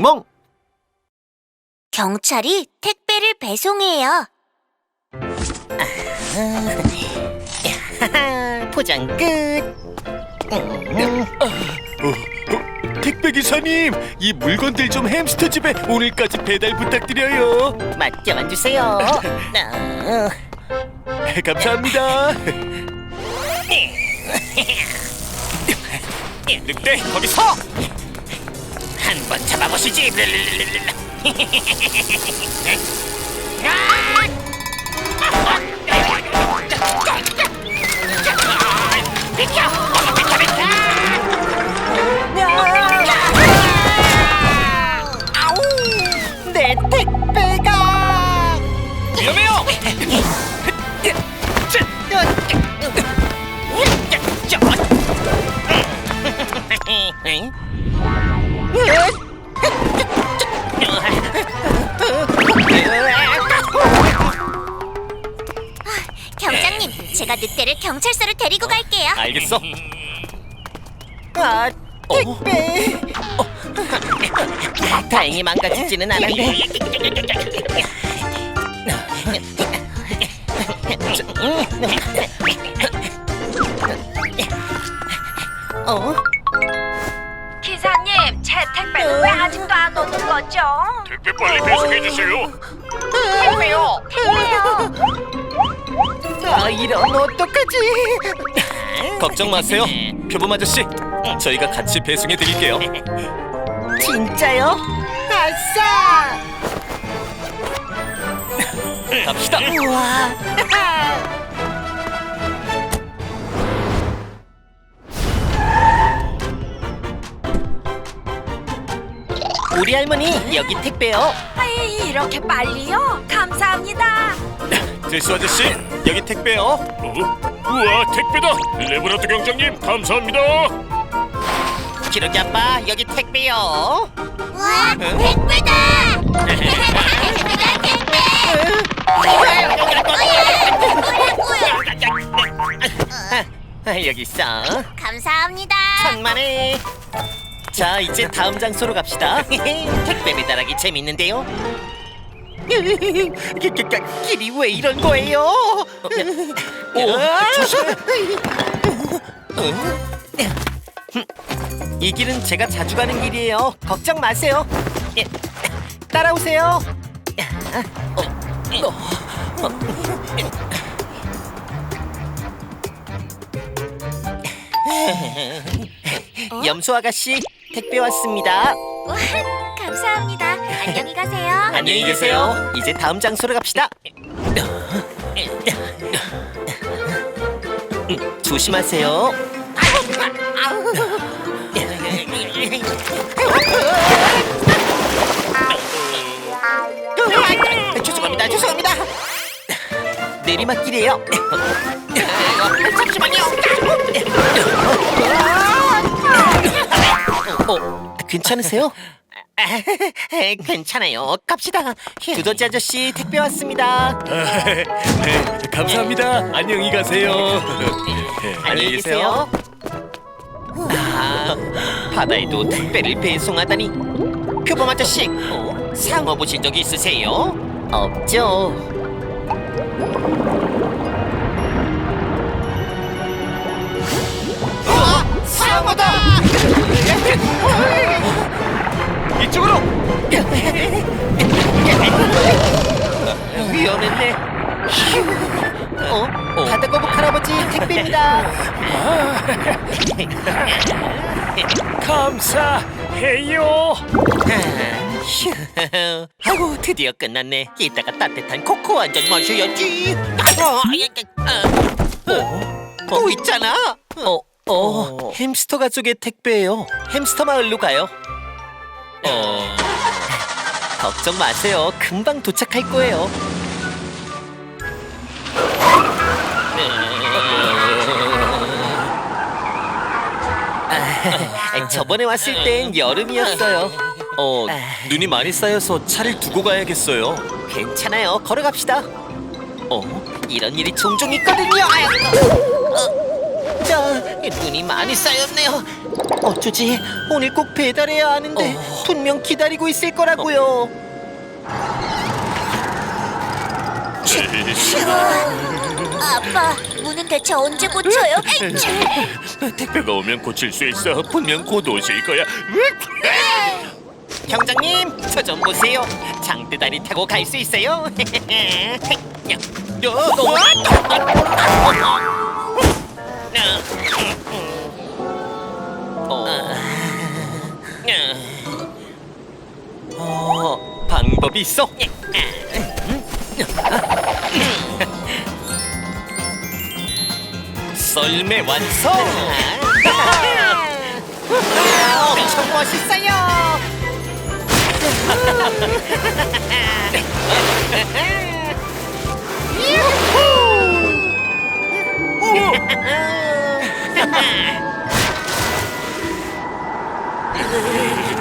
멍! 경찰이 택배를 배송해요. 포장 끝. 택배 기사님, 이 물건들 좀 햄스터 집에 오늘까지 배달 부탁드려요. 맡겨만 주세요. 아, 감사합니다. 늑대 거기 서! 한번 잡아보시지. 내 택배가 위험해요! 경 제가 늑대를 경찰서로 데리고 갈게요. 알겠어. 아, 택배. 다행히 망가지지는 않았네. 어? 기사님, 제 택배는 왜 아직도 안 오는 거죠? 택배 빨리 배송해 주세요. 아, 이런 어떡하지? 걱정 마세요. 표범 아저씨, 저희가 같이 배송해 드릴게요. 진짜요? 아싸! 갑시다. 우와! 우리 할머니 여기 택배요. 이렇게 빨리요? 감사합니다. 들수 아저씨, 여기 택배요. 어? 우와 택배다. 레브라토 경장님 감사합니다. 기러기 아빠 여기 택배요. 와, 택배다! 택배다, 택배! 아, 여기 있어. 감사합니다. 천만에. 자 이제 다음 장소로 갑시다. 택배 배달하기 재밌는데요. 기- 기- 기- 길이 왜 이런 거예요? 어, 조심해. 이 길은 제가 자주 가는 길이에요. 걱정 마세요. 예, 따라오세요. 염소 아가씨 택배 왔습니다. 와, 감사합니다. 안녕히 가세요. 안녕히 계세요. 이제 다음 장소로 갑시다. 음, 조심하세요. 죄송합니다. 죄송합니다. 내리막길이에요. 잠시만요. 어, 괜찮으세요? 괜찮아요. 갑시다. 두더지 아저씨 택배 왔습니다. 네, 감사합니다. 안녕히 가세요. 안녕히 계세요. 아, 바다에도 택배를 배송하다니. 표범 아저씨, 어? 상어 보신 적 있으세요? 없죠. 아, 상어다! 택배입니다. 감사해요. 휴, 아이고 드디어 끝났네. 이따가 따뜻한 코코 한잔 마셔야지. 어, 어, 또 있잖아. 어, 어, 햄스터 가족의 택배예요. 햄스터 마을로 가요. 어, 걱정 마세요. 금방 도착할 거예요. 저번에 왔을 땐 여름이었어요. 어, 눈이 많이 쌓여서 차를 두고 가야겠어요. 괜찮아요. 걸어갑시다. 어, 이런 일이 종종 있거든요. 아유, 어, 진짜 눈이 많이 쌓였네요. 어쩌지? 오늘 꼭 배달해야 하는데 분명 기다리고 있을 거라고요. 아빠, 문은 대체 언제 고쳐요? 택배가 오면 고칠 수 있어. 분명 곧 오실 거야. 경장님, 저 좀 보세요. 장대다리 타고 갈 수 있어요? 어, 방법이 있어. 썰매 완성! 엄청 멋있어요!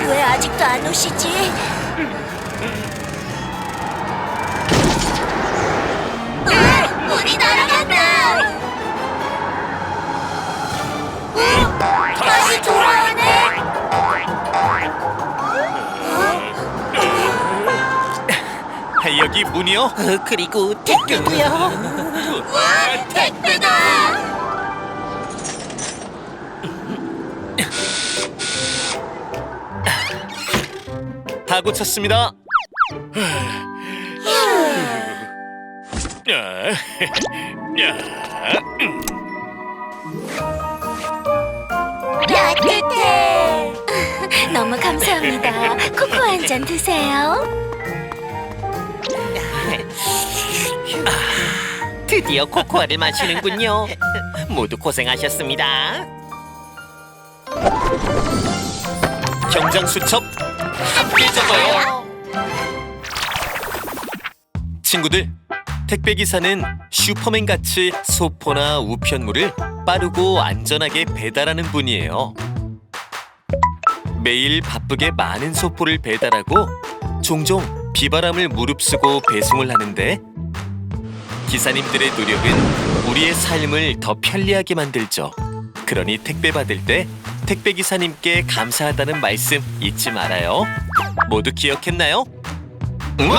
왜 아직도 안 오시지? 여기 문이요? 그리고 택배고요. 와, 택배다! 다 고쳤습니다. 야, 야, 따뜻해! 너무 감사합니다. 코코 한 잔 드세요. 드디어 코코아를 마시는군요. 모두 고생하셨습니다. 경장 수첩 함께 적어요. 친구들, 택배 기사는 슈퍼맨 같이 소포나 우편물을 빠르고 안전하게 배달하는 분이에요. 매일 바쁘게 많은 소포를 배달하고 종종 비바람을 무릅쓰고 배송을 하는데 기사님들의 노력은 우리의 삶을 더 편리하게 만들죠. 그러니 택배 받을 때 택배 기사님께 감사하다는 말씀 잊지 말아요. 모두 기억했나요? 응.